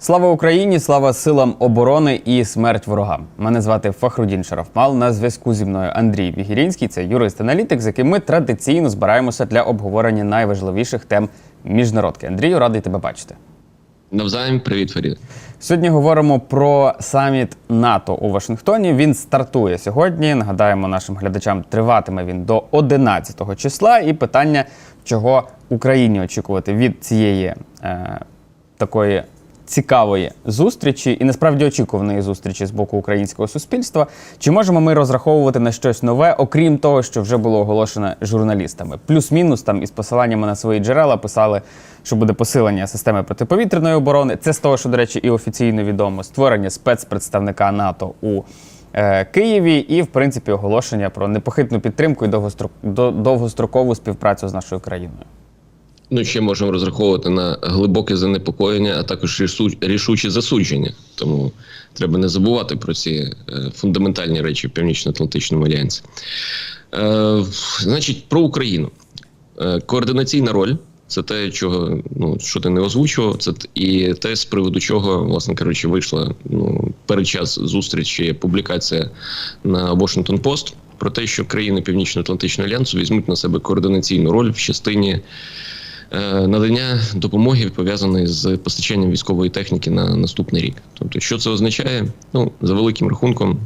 Слава Україні, слава силам оборони і смерть ворогам. Мене звати Фахрудін Шарафмал. На зв'язку зі мною Андрій Вігірінський, це юрист-аналітик, з яким ми традиційно збираємося для обговорення найважливіших тем міжнародки. Андрію, радий тебе бачити. Навзаєм, привіт, Фарід. Сьогодні говоримо про саміт НАТО у Вашингтоні. Він стартує сьогодні. Нагадаємо нашим глядачам, триватиме він до 11 числа. І питання, чого Україні очікувати від цієї е, такої цікавої зустрічі і насправді очікуваної зустрічі з боку українського суспільства. Чи можемо ми розраховувати на щось нове, окрім того, що вже було оголошено журналістами? Плюс-мінус там із посиланнями на свої джерела писали, що буде посилення системи протиповітряної оборони. Це з того, що, до речі, і офіційно відомо створення спецпредставника НАТО у е, Києві, і в принципі оголошення про непохитну підтримку і довгострок... довгострокову співпрацю з нашою країною. Ну, ще можемо розраховувати на глибоке занепокоєння, а також рішу- рішуче засудження. Тому треба не забувати про ці е, фундаментальні речі в Північно-Атлантичному альянсі. Е, значить, про Україну. Е, координаційна роль це те, чого ну що ти не озвучував. Це і те, з приводу чого, власне кажучи, вийшла ну перед час зустрічі публікація на Washington Post про те, що країни Північно-Атлантичного альянсу візьмуть на себе координаційну роль в частині надання допомоги пов'язаної з постачанням військової техніки на наступний рік. Тобто, що це означає? Ну за великим рахунком.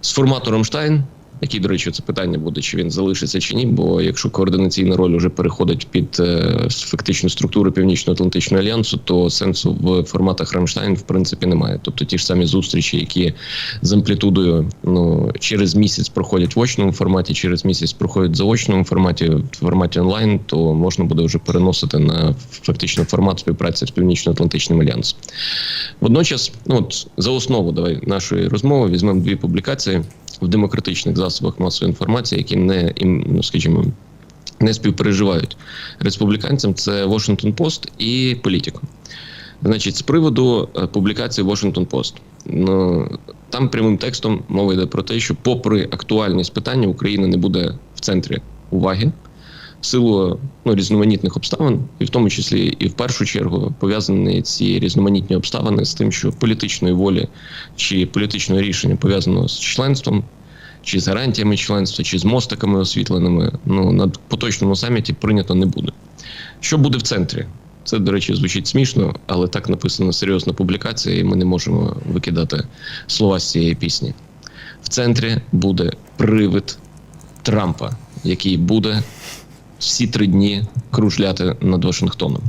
з формату Рамштайн, який, до речі, це питання буде, чи він залишиться чи ні. Бо якщо координаційна роль вже переходить під е, фактичну структуру Північно-Атлантичного альянсу, то сенсу в форматах Рамштайн в принципі немає. Тобто ті ж самі зустрічі, які з амплітудою ну через місяць проходять в очному форматі, через місяць проходять в заочному форматі, в форматі онлайн, то можна буде вже переносити на фактично формат співпраці з Північно-Атлантичним альянсом. Водночас, ну от за основу давай нашої розмови візьмемо дві публікації в демократичних засобах масової інформації, які не ну, скажімо. Не співпереживають республіканцям. Це Washington Post і Політіко. Значить, з приводу е, публікації Washington Post. Ну, там прямим текстом мова йде про те, що, попри актуальність питання, Україна не буде в центрі уваги в силу ну, різноманітних обставин, і в тому числі і в першу чергу пов'язані ці різноманітні обставини з тим, що політичної волі чи політичного рішення пов'язаного з членством, чи з гарантіями членства, чи з мостиками освітленими, ну на поточному саміті прийнято не буде. Що буде в центрі? Це, до речі, звучить смішно, але так написана серйозна публікація, і ми не можемо викидати слова з цієї пісні. В центрі буде привид Трампа, який буде всі три дні кружляти над Вашингтоном.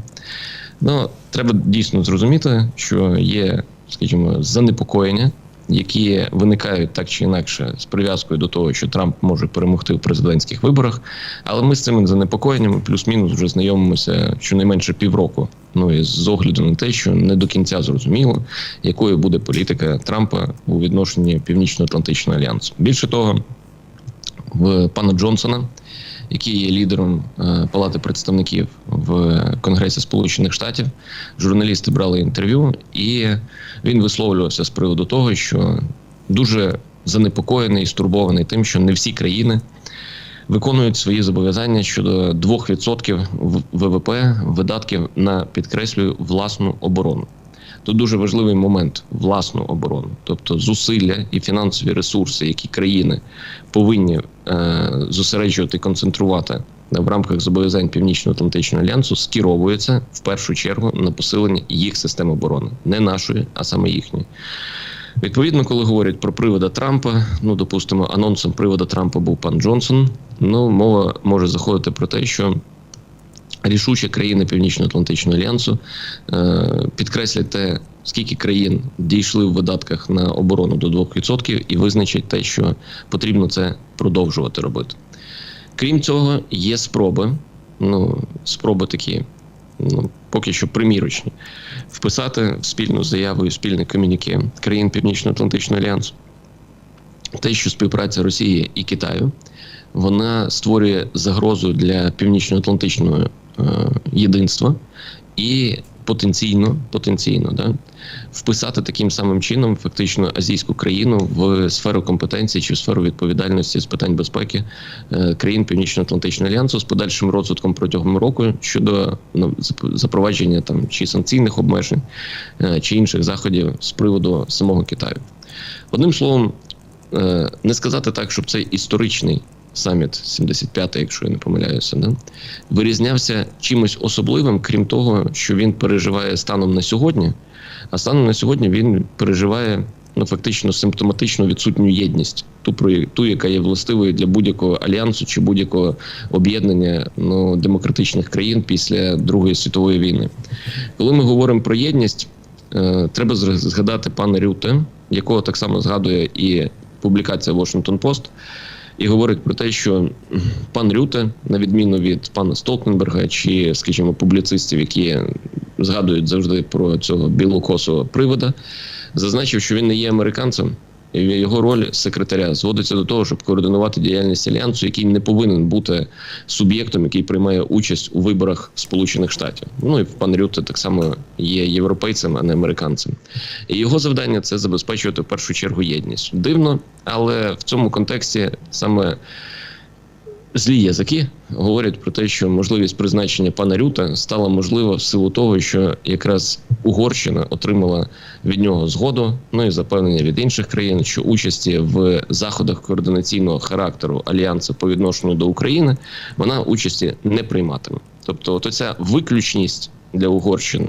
Ну, треба дійсно зрозуміти, що є, скажімо, занепокоєння, які виникають так чи інакше з прив'язкою до того, що Трамп може перемогти в президентських виборах. Але ми з цими занепокоєннями плюс-мінус вже знайомимося щонайменше півроку. Ну і з огляду на те, що не до кінця зрозуміло, якою буде політика Трампа у відношенні Північно-Атлантичного альянсу. Більше того, в пана Джонсона, який є лідером е, Палати представників в Конгресі Сполучених Штатів. Журналісти брали інтерв'ю, і він висловлювався з приводу того, що дуже занепокоєний і стурбований тим, що не всі країни виконують свої зобов'язання щодо 2% ВВП видатків на підкреслюю власну оборону. Тут дуже важливий момент власну оборону, тобто зусилля і фінансові ресурси, які країни повинні е, зосереджувати, концентрувати в рамках зобов'язань Північно-Атлантичного альянсу, скеровується в першу чергу на посилення їх систем оборони, не нашої, а саме їхньої. Відповідно, коли говорять про привода Трампа, ну допустимо, анонсом привода Трампа був пан Джонсон. Ну, мова може заходити про те, що рішуче країни Північно-Атлантичного альянсу е, підкреслять те, скільки країн дійшли в видатках на оборону до 2% і визначать те, що потрібно це продовжувати робити. Крім цього, є спроби, ну спроби такі, ну поки що примірочні, вписати в спільну заяву і спільне комюніке країн Північно-Атлантичного альянсу. Те, що співпраця Росії і Китаю, вона створює загрозу для північно-атлантичного е, єдинства і потенційно, потенційно да, вписати таким самим чином фактично азійську країну в сферу компетенції чи в сферу відповідальності з питань безпеки е, країн Північно-Атлантичного альянсу з подальшим розвитком протягом року щодо ну, запровадження там чи санкційних обмежень е, чи інших заходів з приводу самого Китаю. Одним словом, е, не сказати так, щоб цей історичний саміт 75-й, якщо я не помиляюся, да, вирізнявся чимось особливим, крім того, що він переживає станом на сьогодні. А станом на сьогодні він переживає ну фактично симптоматичну відсутню єдність, ту ту, яка є властивою для будь-якого альянсу чи будь-якого об'єднання ну, демократичних країн після Другої світової війни. Коли ми говоримо про єдність, е, треба згадати пана Рюте, якого так само згадує і публікація Washington Post, і говорить про те, що пан Рюте, на відміну від пана Столтенберга чи, скажімо, публіцистів, які згадують завжди про цього білокосого привода, зазначив, що він не є американцем. Його роль секретаря зводиться до того, щоб координувати діяльність альянсу, який не повинен бути суб'єктом, який приймає участь у виборах Сполучених Штатів. Ну і пан Рюте так само є європейцем, а не американцем. І його завдання це забезпечувати в першу чергу єдність. Дивно, але в цьому контексті саме злі язики говорять про те, що можливість призначення пана Рюта стала можлива в силу того, що якраз Угорщина отримала від нього згоду, ну і запевнення від інших країн, що участі в заходах координаційного характеру альянсу по відношенню до України вона участі не прийматиме. Тобто, от ця виключність для Угорщини.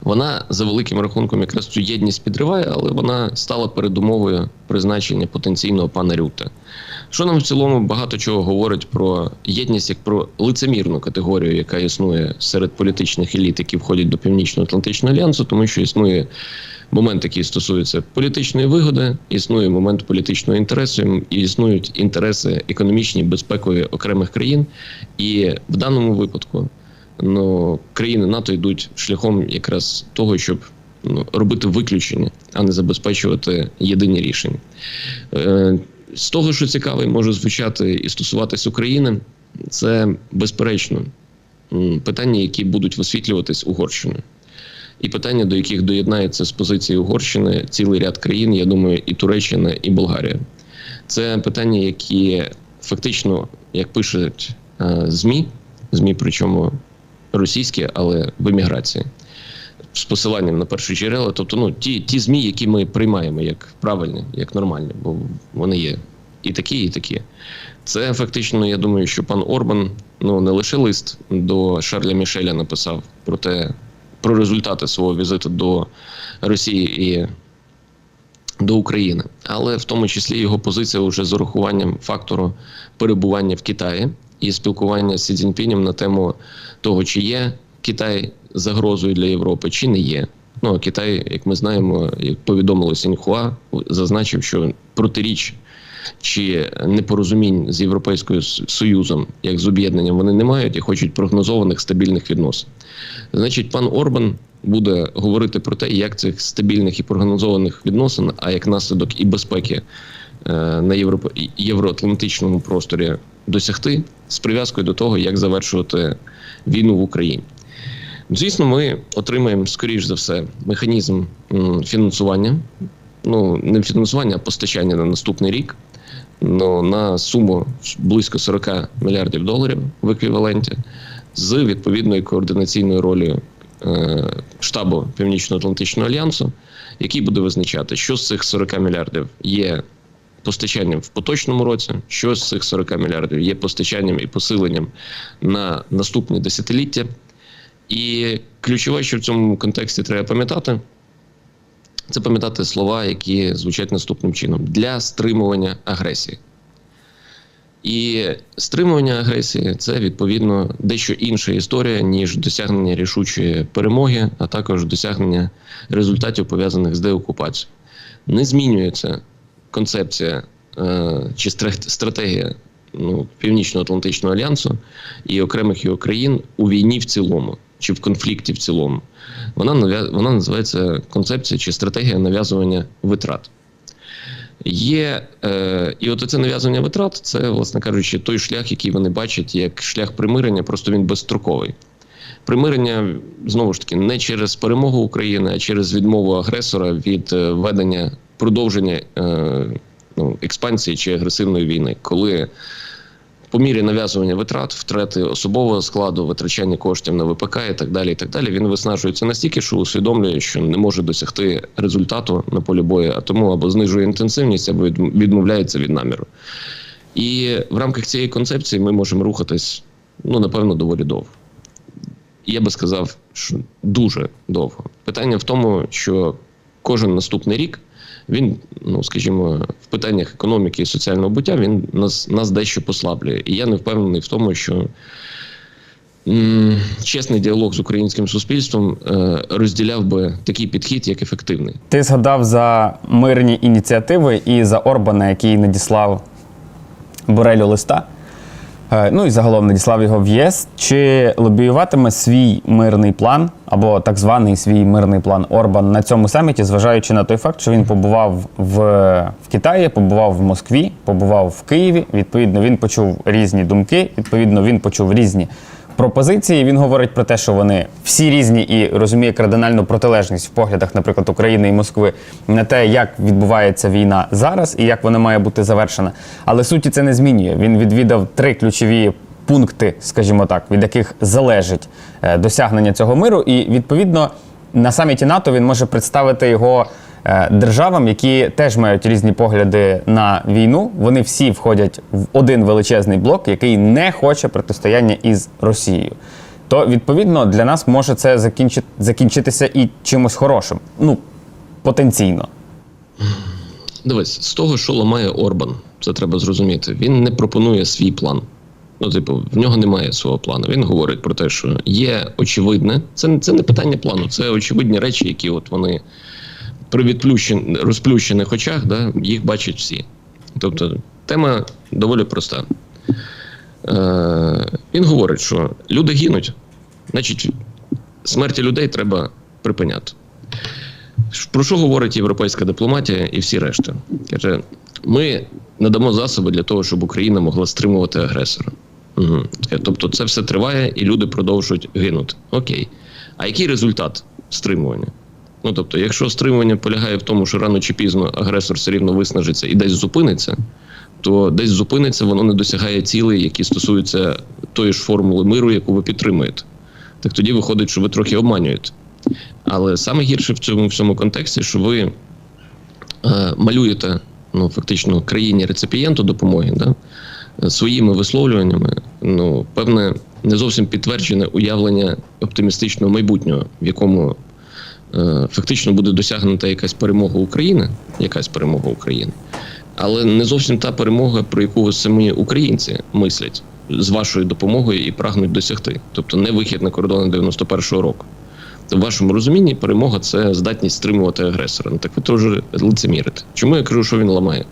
Вона за великим рахунком якраз цю єдність підриває, але вона стала передумовою призначення потенційного пана Рюте. Що нам в цілому багато чого говорить про єдність як про лицемірну категорію, яка існує серед політичних еліт, які входять до Північно-Атлантичного альянсу, тому що існує момент, який стосується політичної вигоди, існує момент політичного інтересу, і існують інтереси економічні, безпекові окремих країн. І в даному випадку ну, країни НАТО йдуть шляхом якраз того, щоб ну, робити виключення, а не забезпечувати єдині рішення. Е, з того, що цікаве, може звучати і стосуватись України, це безперечно питання, які будуть висвітлюватись Угорщиною. І питання, до яких доєднається з позиції Угорщини цілий ряд країн, я думаю, і Туреччина, і Болгарія. Це питання, які фактично, як пишуть е, ЗМІ, ЗМІ, причому російські, але в еміграції, з посиланням на перші джерела, тобто ну, ті, ті ЗМІ, які ми приймаємо як правильні, як нормальні, бо вони є і такі, і такі. Це фактично, я думаю, що пан Орбан ну не лише лист до Шарля Мішеля написав про те, про результати свого візиту до Росії і до України, але в тому числі його позиція вже з урахуванням фактору перебування в Китаї і спілкування з Сі Цзіньпінем на тему того, чи є Китай загрозою для Європи, чи не є. Ну а Китай, як ми знаємо, як повідомило Сіньхуа, зазначив, що протиріч чи непорозумінь з Європейським Союзом, як з об'єднанням, вони не мають і хочуть прогнозованих стабільних відносин. Значить, пан Орбан буде говорити про те, як цих стабільних і прогнозованих відносин, а як наслідок і безпеки е, на Європо... євроатлантичному просторі досягти з прив'язкою до того, як завершувати війну в Україні. Звісно, ми отримаємо, скоріш за все, механізм фінансування. Ну, не фінансування, а постачання на наступний рік. Ну, на суму близько 40 мільярдів доларів в еквіваленті з відповідною координаційною ролею е, штабу Північно-Атлантичного альянсу, який буде визначати, що з цих 40 мільярдів є постачанням в поточному році, що з цих 40 мільярдів є постачанням і посиленням на наступні десятиліття. І ключове, що в цьому контексті треба пам'ятати, це пам'ятати слова, які звучать наступним чином: для стримування агресії. І стримування агресії це відповідно дещо інша історія, ніж досягнення рішучої перемоги, а також досягнення результатів пов'язаних з деокупацією. Не змінюється концепція е, чи стра- стратегія ну, Північно-Атлантичного альянсу і окремих його країн у війні в цілому чи в конфлікті в цілому. Вона вона називається концепція чи стратегія нав'язування витрат. Є е, і от це нав'язування витрат, це, власне кажучи, той шлях, який вони бачать як шлях примирення, просто він безстроковий. примирення знову ж таки не через перемогу України, а через відмову агресора від е, ведення продовження е, ну, експансії чи агресивної війни, коли по мірі нав'язування витрат, втрати особового складу, витрачання коштів на ВПК і так далі, і так далі, він виснажується настільки, що усвідомлює, що не може досягти результату на полі бою, а тому або знижує інтенсивність, або відмовляється від наміру. І в рамках цієї концепції ми можемо рухатись, ну напевно, доволі довго. Я би сказав, що дуже довго. Питання в тому, що кожен наступний рік він, ну скажімо, в питаннях економіки і соціального буття він нас, нас дещо послаблює. І я не впевнений в тому, що м, чесний діалог з українським суспільством е, розділяв би такий підхід як ефективний. Ти згадав за мирні ініціативи і за Орбана, який надіслав Борелю листа. Е, Ну і загалом надіслав його в ЄС. Чи лобіюватиме свій мирний план або так званий свій мирний план Орбан на цьому саміті, зважаючи на той факт, що він побував в, в Китаї, побував в Москві, побував в Києві. Відповідно, він почув різні думки. Відповідно, він почув різні пропозиції. Він говорить про те, що вони всі різні і розуміє кардинальну протилежність в поглядах, наприклад, України і Москви на те, як відбувається війна зараз і як вона має бути завершена. Але суті це не змінює. Він відвідав три ключові пункти, скажімо так, від яких залежить е, досягнення цього миру. І відповідно на саміті НАТО він може представити його державам, які теж мають різні погляди на війну. Вони всі входять в один величезний блок, який не хоче протистояння із Росією. То відповідно для нас може це закінчи- закінчитися і чимось хорошим. Ну потенційно. Дивись, з того, що ламає Орбан, це треба зрозуміти. Він не пропонує свій план. Ну, типу, в нього немає свого плану. Він говорить про те, що є очевидне. Це, це не питання плану, це очевидні речі, які от вони при відплющен, розплющених очах, да, їх бачать всі. Тобто, тема доволі проста. Е, він говорить, що люди гинуть, значить, смерті людей треба припиняти. Про що говорить європейська дипломатія і всі решта? Каже, ми надамо засоби для того, щоб Україна могла стримувати агресора. Угу. Тобто це все триває і люди продовжують гинути. Окей. А який результат стримування? Ну тобто, якщо стримування полягає в тому, що рано чи пізно агресор все рівно виснажиться і десь зупиниться, то десь зупиниться, воно не досягає цілей, які стосуються тої ж формули миру, яку ви підтримуєте. Так тоді виходить, що ви трохи обманюєте. Але саме гірше в цьому всьому контексті, що ви е, малюєте ну, фактично країні реципієнту допомоги, да, своїми висловлюваннями, ну, певне, не зовсім підтверджене уявлення оптимістичного майбутнього, в якому фактично буде досягнута якась перемога України, якась перемога України, але не зовсім та перемога, про яку самі українці мислять з вашою допомогою і прагнуть досягти. Тобто не вихід на кордони 91-го року. В вашому розумінні перемога це здатність стримувати агресора. Ну так ви теж лицемірите. Чому я кажу, що він ламає?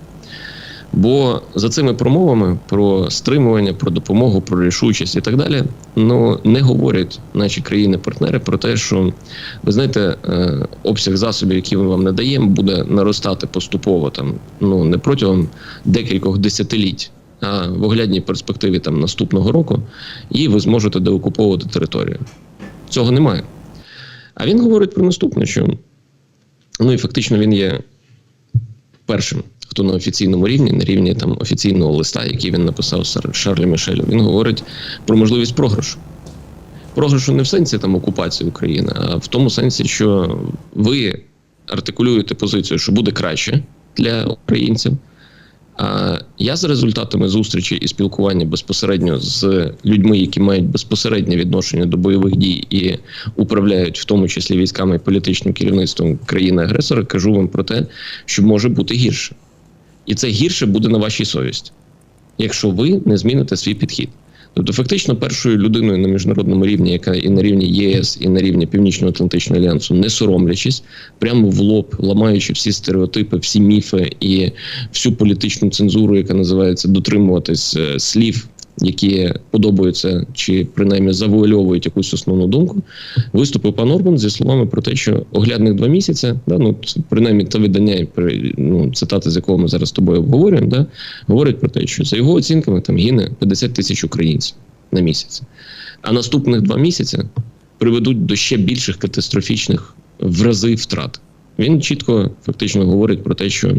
Бо за цими промовами про стримування, про допомогу, про рішучість і так далі, ну не говорять наші країни-партнери про те, що ви знаєте, е, обсяг засобів, які ми вам надаємо, буде наростати поступово там, ну не протягом декількох десятиліть, а в оглядній перспективі там наступного року, і ви зможете деокуповувати територію. Цього немає. А він говорить про наступне, що ну і фактично він є першим, хто на офіційному рівні, на рівні там офіційного листа, який він написав Шарлю Мішелю, він говорить про можливість програшу. Програшу не в сенсі там окупації України, а в тому сенсі, що ви артикулюєте позицію, що буде краще для українців. А я за результатами зустрічі і спілкування безпосередньо з людьми, які мають безпосереднє відношення до бойових дій і управляють в тому числі військами і політичним керівництвом країни-агресора, кажу вам про те, що може бути гірше, і це гірше буде на вашій совісті, якщо ви не зміните свій підхід. Тобто, фактично, першою людиною на міжнародному рівні, яка і на рівні ЄС, і на рівні Північно-Атлантичного альянсу, не соромлячись, прямо в лоб, ламаючи всі стереотипи, всі міфи і всю політичну цензуру, яка називається дотримуватись е, слів, які подобаються чи принаймні завуальовують якусь основну думку, виступив пан Орбан зі словами про те, що оглядних два місяці, да, ну принаймні те видання, ну, цитати з якого ми зараз з тобою обговорюємо, да, говорять про те, що за його оцінками там гине 50 тисяч українців на місяць. А наступних два місяці приведуть до ще більших катастрофічних в рази втрат. Він чітко фактично говорить про те, що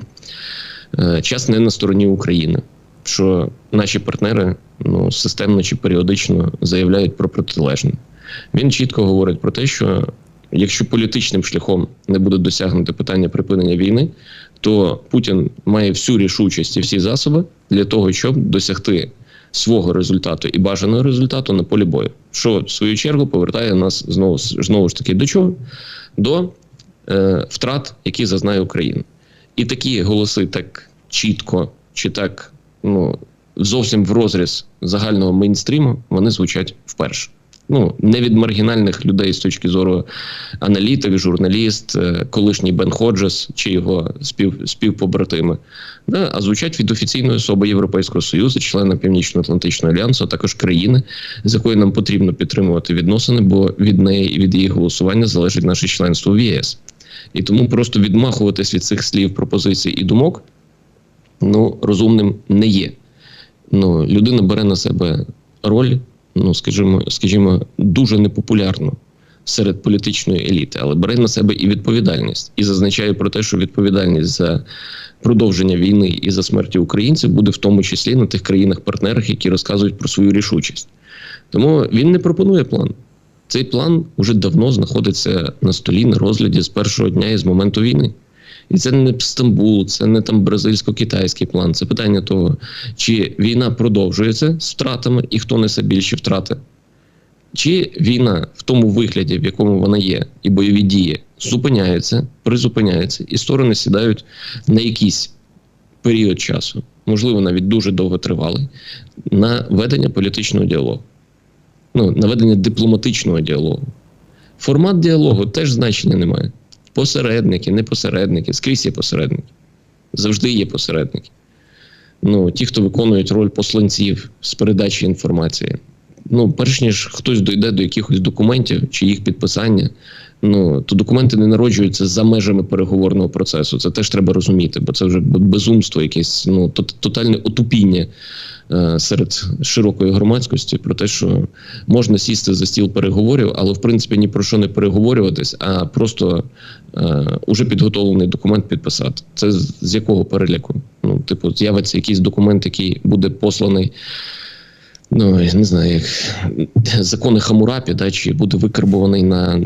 е, час не на стороні України, що наші партнери ну, системно чи періодично заявляють про протилежне. Він чітко говорить про те, що якщо політичним шляхом не буде досягнути питання припинення війни, то Путін має всю рішучість і всі засоби для того, щоб досягти свого результату і бажаного результату на полі бою, що в свою чергу повертає нас знову знову ж таки до чого? До е, втрат, які зазнає Україна. І такі голоси так чітко чи так ну зовсім в розріз загального мейнстріму вони звучать вперше. Ну не від маргінальних людей з точки зору аналітик, журналіст, е, колишній Бен Ходжес чи його спів, співпобратими, да, а звучать від офіційної особи Європейського союзу, члена Північно-Атлантичного альянсу, а також країни, з якою нам потрібно підтримувати відносини, бо від неї і від її голосування залежить наше членство в ЄС. І тому просто відмахуватись від цих слів, пропозицій і думок ну, розумним не є. Ну, людина бере на себе роль, ну, скажімо, скажімо, дуже непопулярну серед політичної еліти, але бере на себе і відповідальність. І зазначає про те, що відповідальність за продовження війни і за смерті українців буде в тому числі на тих країнах-партнерах, які розказують про свою рішучість. Тому він не пропонує план. Цей план вже давно знаходиться на столі на розгляді з першого дня і з моменту війни. І це не Стамбул, це не там бразильсько-китайський план. Це питання того, чи війна продовжується з втратами і хто несе більші втрати, чи війна в тому вигляді, в якому вона є, і бойові дії зупиняються, призупиняються, і сторони сідають на якийсь період часу, можливо, навіть дуже довготривалий, на ведення політичного діалогу, ну, на ведення дипломатичного діалогу. Формат діалогу теж значення немає. Посередники, не посередники, скрізь є посередники. Завжди є посередники. Ну, ті, хто виконують роль посланців з передачі інформації. Ну, перш ніж хтось дойде до якихось документів чи їх підписання, ну то документи не народжуються за межами переговорного процесу. Це теж треба розуміти, бо це вже безумство, якесь ну тотальне отупіння е, серед широкої громадськості про те, що можна сісти за стіл переговорів, але в принципі ні про що не переговорюватись, а просто е, уже підготовлений документ підписати. Це з якого переліку? Ну, типу, з'явиться якийсь документ, який буде посланий. Ну, я не знаю, як закони Хамурапі, да, чи буде викарбований на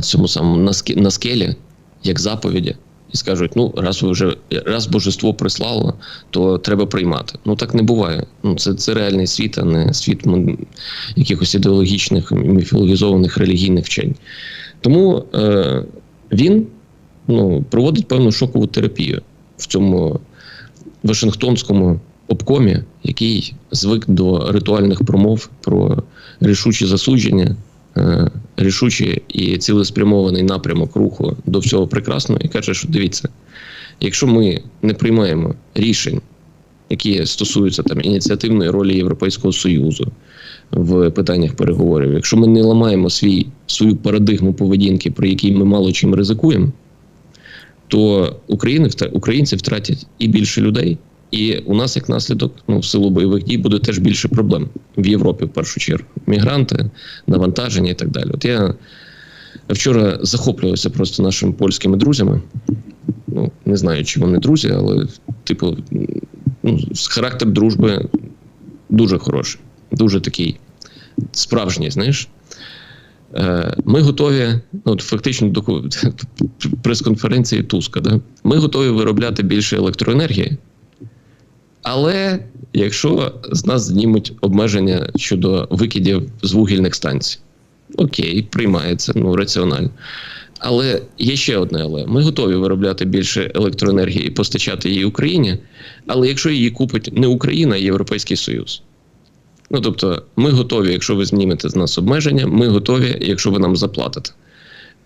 цьому самому на, ске- на скелі, як заповіді, і скажуть: ну, раз ви вже раз божество прислало, то треба приймати. Ну так не буває. Ну, це, це реальний світ, а не світ м, якихось ідеологічних, міфологізованих релігійних вчень. Тому е, він ну, проводить певну шокову терапію в цьому Вашингтонському обкомі, який звик до ритуальних промов про рішучі засудження, е, рішучий і цілеспрямований напрямок руху до всього прекрасного, і каже, що дивіться, якщо ми не приймаємо рішень, які стосуються там ініціативної ролі Європейського Союзу в питаннях переговорів, якщо ми не ламаємо свій, свою парадигму поведінки, при якій ми мало чим ризикуємо, то України українці втратять і більше людей, і у нас, як наслідок, ну в силу бойових дій, буде теж більше проблем в Європі, в першу чергу. Мігранти, навантаження і так далі. От я вчора захоплювався просто нашими польськими друзями. Ну, не знаю, чи вони друзі, але, типу, ну, характер дружби дуже хороший, дуже такий справжній, знаєш. Е, Ми готові, ну фактично до прес-конференції Туска, да? ми готові виробляти більше електроенергії, але якщо з нас знімуть обмеження щодо викидів з вугільних станцій, окей, приймається, ну раціонально. Але є ще одне, але ми готові виробляти більше електроенергії і постачати її Україні, але якщо її купить не Україна, а Європейський Союз. Ну тобто, ми готові, якщо ви знімете з нас обмеження, ми готові, якщо ви нам заплатите.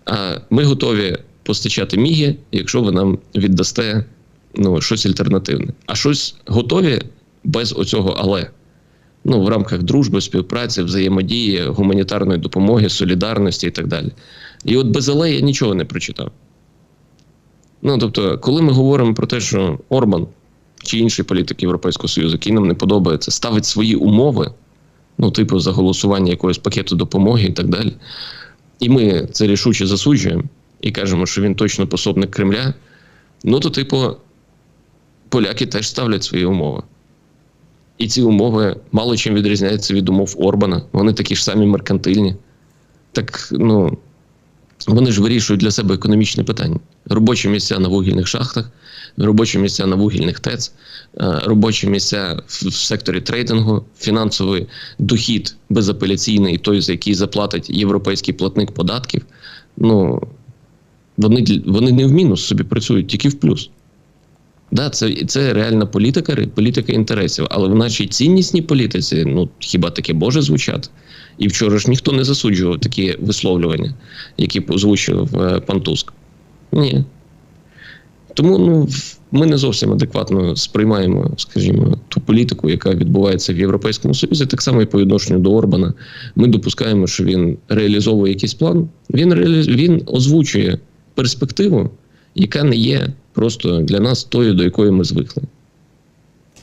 А ми готові постачати міги, якщо ви нам віддасте ну, щось альтернативне. А щось готові без оцього але. Ну, в рамках дружби, співпраці, взаємодії, гуманітарної допомоги, солідарності і так далі. І от без але я нічого не прочитав. Ну, тобто, коли ми говоримо про те, що Орбан чи інший політик Європейського Союзу, який нам не подобається, ставить свої умови ну, типу, за голосування якогось пакету допомоги і так далі. І ми це рішуче засуджуємо і кажемо, що він точно пособник Кремля. Ну, то, типу, поляки теж ставлять свої умови. І ці умови мало чим відрізняються від умов Орбана. Вони такі ж самі меркантильні. Так, ну, вони ж вирішують для себе економічне питання: робочі місця на вугільних шахтах, робочі місця на вугільних ТЕЦ, е, робочі місця в в секторі трейдингу, фінансовий дохід безапеляційний, той, за який заплатить європейський платник податків. Ну вони, вони не в мінус собі працюють, тільки в плюс. Да, це, це реальна політика, політика інтересів. Але в нашій ціннісній політиці, ну хіба таке може звучати? І вчора ж ніхто не засуджував такі висловлювання, які озвучив е, пан Туск. Ні. Тому ну, ми не зовсім адекватно сприймаємо, скажімо, ту політику, яка відбувається в Європейському Союзі, так само і по відношенню до Орбана. Ми допускаємо, що він реалізовує якийсь план. Він реалі... він озвучує перспективу, яка не є просто для нас тою, до якої ми звикли.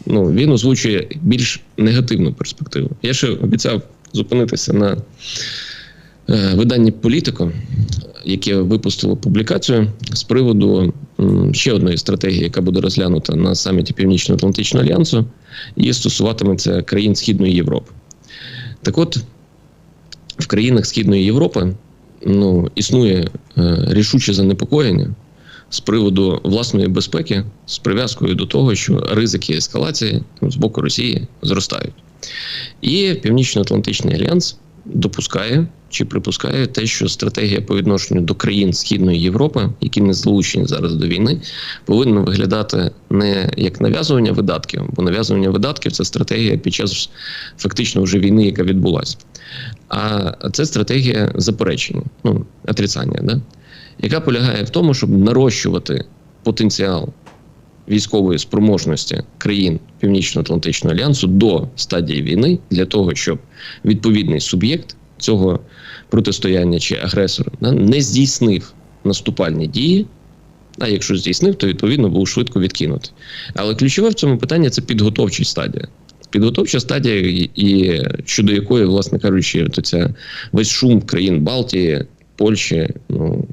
Ну, він озвучує більш негативну перспективу. Я ще обіцяв зупинитися на е, виданні Політико, яке випустило публікацію з приводу м, ще одної стратегії, яка буде розглянута на саміті Північно-Атлантичного альянсу, і стосуватиметься країн Східної Європи. Так от, в країнах Східної Європи ну, існує е, рішуче занепокоєння з приводу власної безпеки з прив'язкою до того, що ризики ескалації з боку Росії зростають. І Північно-Атлантичний альянс допускає чи припускає те, що стратегія по відношенню до країн Східної Європи, які не залучені зараз до війни, повинна виглядати не як нав'язування видатків, бо нав'язування видатків це стратегія під час фактично вже війни, яка відбулася. А це стратегія заперечення, ну, отрицання, да? Яка полягає в тому, щоб нарощувати потенціал військової спроможності країн Північно-Атлантичного альянсу до стадії війни для того, щоб відповідний суб'єкт цього протистояння чи агресора не здійснив наступальні дії. А якщо здійснив, то відповідно був швидко відкинутий. Але ключове в цьому питанні це підготовча стадія. Підготовча стадія, і щодо якої, власне кажучи, то ця весь шум країн Балтії, Польщі, ну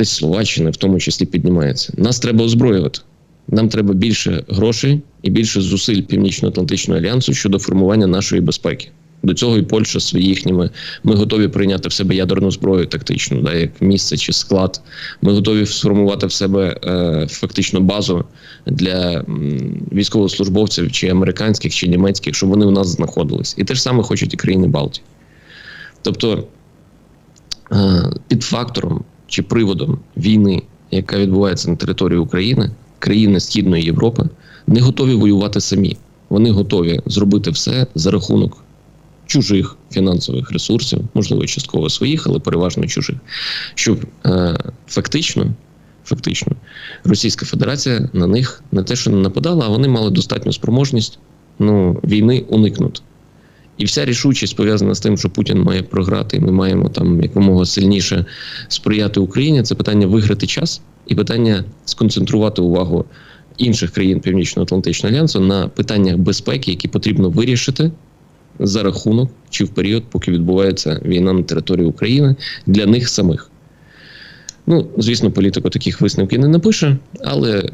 десь Словаччини, в тому числі піднімається. Нас треба озброювати. Нам треба більше грошей і більше зусиль Північно-Атлантичного альянсу щодо формування нашої безпеки. До цього і Польща з їхніми. Ми готові прийняти в себе ядерну зброю тактичну, да, як місце чи склад. Ми готові сформувати в себе е, фактично базу для військовослужбовців, чи американських, чи німецьких, щоб вони у нас знаходились. І те ж саме хочуть і країни Балтії. Тобто е, під фактором чи приводом війни, яка відбувається на території України, країни Східної Європи не готові воювати самі. Вони готові зробити все за рахунок чужих фінансових ресурсів, можливо, частково своїх, але переважно чужих, щоб е, фактично. Фактично, Російська Федерація на них не те, що не нападала, а вони мали достатню спроможність ну, війни уникнути. І вся рішучість пов'язана з тим, що Путін має програти, і ми маємо там якомога сильніше сприяти Україні. Це питання виграти час і питання сконцентрувати увагу інших країн Північно-Атлантичного альянсу на питаннях безпеки, які потрібно вирішити за рахунок чи в період, поки відбувається війна на території України для них самих. Ну, звісно, політико таких висновків не напише, але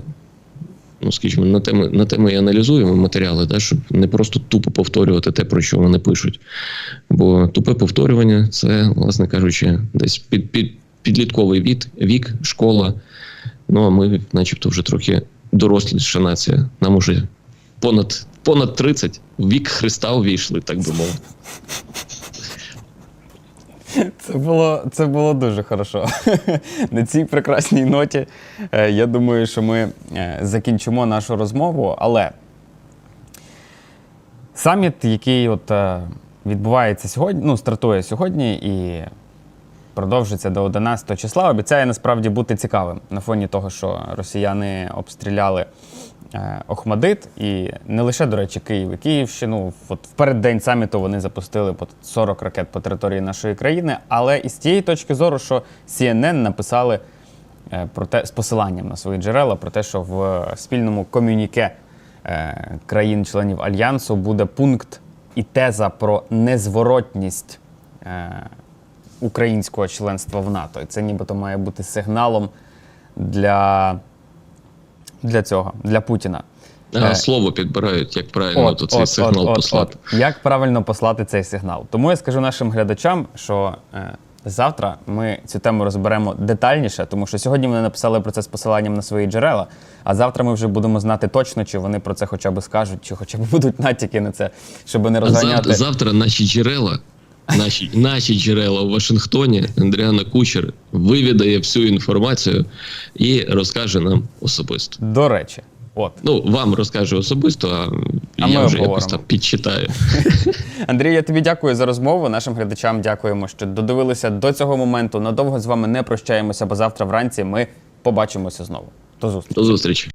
ну, скажімо, на теми, на теми і аналізуємо матеріали, да, щоб не просто тупо повторювати те, про що вони пишуть. Бо тупе повторювання це, власне кажучи, десь під, під, підлітковий вік, вік, школа. Ну а ми, начебто, вже трохи доросліша нація. Нам уже понад, понад 30 вік Христа увійшли, так би мовити. Це було, це було дуже хорошо. На цій прекрасній ноті. е, Я думаю, що ми е, закінчимо нашу розмову. Але саміт, який от е, відбувається сьогодні, ну, стартує сьогодні і продовжиться до 11 числа, обіцяє насправді бути цікавим на фоні того, що росіяни обстріляли Охмадит, і не лише, до речі, Київ і Київщину. От в переддень саміту вони запустили по 40 ракет по території нашої країни. Але і з тієї точки зору, що CNN написали е, про те з посиланням на свої джерела про те, що в спільному комюніке е, країн-членів альянсу буде пункт і теза про незворотність е, українського членства в НАТО. І це нібито має бути сигналом для, для цього, для Путіна. А Е, слово підбирають, як правильно то цей сигнал послати. от. Як правильно послати цей сигнал? Тому я скажу нашим глядачам, що е, завтра ми цю тему розберемо детальніше, тому що сьогодні вони написали про це з посиланням на свої джерела. А завтра ми вже будемо знати точно, чи вони про це хоча б скажуть, чи хоча б будуть натяки на це, щоб не розганяти. завтра, завтра наші джерела, наші, наші джерела у Вашингтоні, Андріана Кучер вивідає всю інформацію і розкаже нам особисто. До речі, от Ну, вам розкаже особисто, а, А я вже якось там підчитаю. Андрій, я тобі дякую за розмову. Нашим глядачам дякуємо, що додивилися до цього моменту. Надовго з вами не прощаємося, бо завтра вранці ми побачимося знову. До зустрічі. До зустрічі.